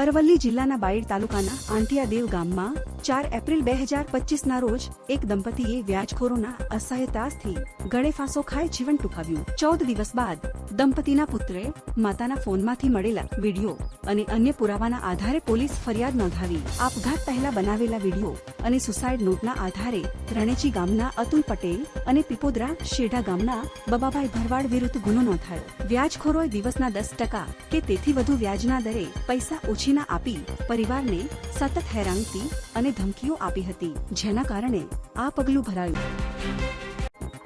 અરવલ્લી જિલ્લાના બાયડ તાલુકાના આંટિયાદેવ ગામમાં ચાર એપ્રિલ બે હજાર પચીસના રોજ એક દંપતીએ વ્યાજખોરોના અસહાયતાથી ગળે ફાંસો ખાઈ જીવન ટૂંકાવ્યું. ચૌદ દિવસ બાદ દંપતીના પુત્રે માતાના ફોનમાંથી મળેલા વીડિયો અને અન્ય પુરાવાના આધારે પોલીસ ફરિયાદ નોંધાવી આપઘાત પહેલા બનાવેલા વીડિયો અને સુસાઇડ નોટના આધારે રણેચી ગામના અતુલ પટેલ અને પીપોદરા શેઢા ગામના બબાભાઈ ભરવાડ વિરુદ્ધ ગુનો નોંધાયો. વ્યાજખોરોએ દિવસના દસ ટકા કે તેથી વધુ વ્યાજના દરે પૈસા ઓછીના આપી પરિવારને સતત હેરાનગી અને ધમકીઓ આપી હતી, જેના કારણે આ પગલું ભરાયું.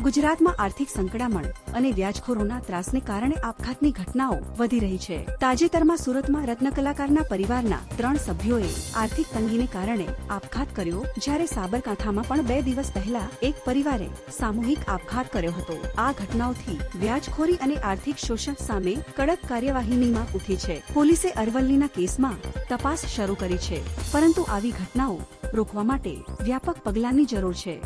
ગુજરાતમાં આર્થિક સંકડામણ અને વ્યાજખોરોના ત્રાસને કારણે આપઘાતની ઘટનાઓ વધી રહી છે. તાજેતરમાં સુરતમાં રત્ન કલાકારના પરિવારના ત્રણ સભ્યોએ આર્થિક તંગીને કારણે આપઘાત કર્યો, જ્યારે સાબરકાંઠામાં પણ બે દિવસ પહેલા એક પરિવારે સામૂહિક આપઘાત કર્યો હતો. આ ઘટનાઓથી વ્યાજખોરી અને આર્થિક શોષણ સામે કડક કાર્યવાહીની માંગ ઉઠી છે. પોલીસે અરવલ્લીના કેસમાં તપાસ શરૂ કરી છે. પરંતુ આવી ઘટનાઓ રોકવા માટે વ્યાપક પગલાંની જરૂર છે.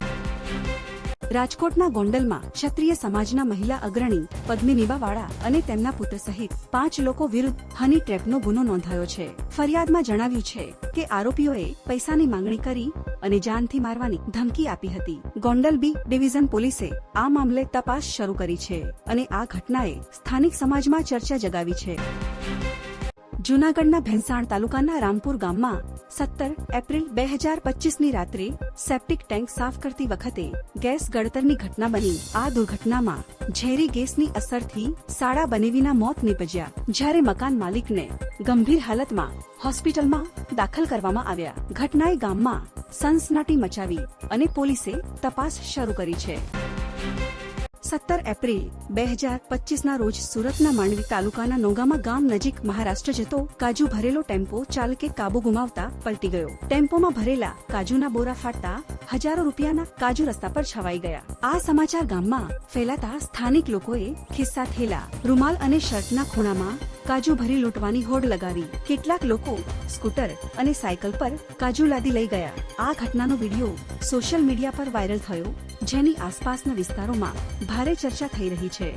રાજકોટના ગોંડલમાં ક્ષત્રિય સમાજના મહિલા અગ્રણી પદ્મિનીબા વાળા અને તેમના પુત્ર સહિત પાંચ લોકો વિરુદ્ધ હની ટ્રેપનો ગુનો નોંધાયો છે. ફરિયાદમાં જણાવ્યું છે કે આરોપીઓએ પૈસાની માંગણી કરી અને જાનથી મારવાની ધમકી આપી હતી. ગોંડલ બી ડિવિઝન પોલીસે આ મામલે તપાસ શરૂ કરી છે અને આ ઘટનાએ સ્થાનિક સમાજમાં ચર્ચા જગાવી છે. જૂનાગઢના ભેંસાણ તાલુકાના રામપુર ગામમાં સત્તર એપ્રિલ બે હજાર પચીસની રાત્રે સેપ્ટિક ટેન્ક સાફ કરતી વખતે ગેસ ગળતરની ઘટના બની. આ દુર્ઘટનામાં ઝેરી ગેસની અસરથી સાડા બનેવીના મોત નીપજ્યા, જ્યારે મકાન માલિકને ગંભીર હાલતમાં હોસ્પિટલમાં દાખલ કરવામાં આવ્યા. ઘટનાએ ગામમાં સનસનાટી મચાવી અને પોલીસે તપાસ શરૂ કરી છે. સત્તર એપ્રિલ, બે હજાર પચીસના રોજ સુરતના માંડવી તાલુકાના નોગામા ગામ નજીક મહારાષ્ટ્ર જતો કાજુ ભરેલો ટેમ્પો ચાલકે કાબુ ગુમાવતા પલટી ગયો. ટેમ્પોમાં ભરેલા કાજુના બોરા ફાટતા હજારો રૂપિયાના કાજુ રસ્તા પર છવાઈ ગયા. આ સમાચાર ગામમાં ફેલાતા સ્થાનિક લોકોએ ખિસ્સા થેલા, રૂમાલ અને શર્ટના ખૂણામાં કાજુ ભરી લૂંટવાની હોડ લગાવી કેટલાક લોકો સ્કૂટર અને સાયકલ પર કાજુ લાદી લઈ ગયા. આ ઘટનાનો વીડિયો સોશિયલ મીડિયા પર વાયરલ થયો, જેની આસપાસના વિસ્તારોમાં ભારે ચર્ચા થઈ રહી છે.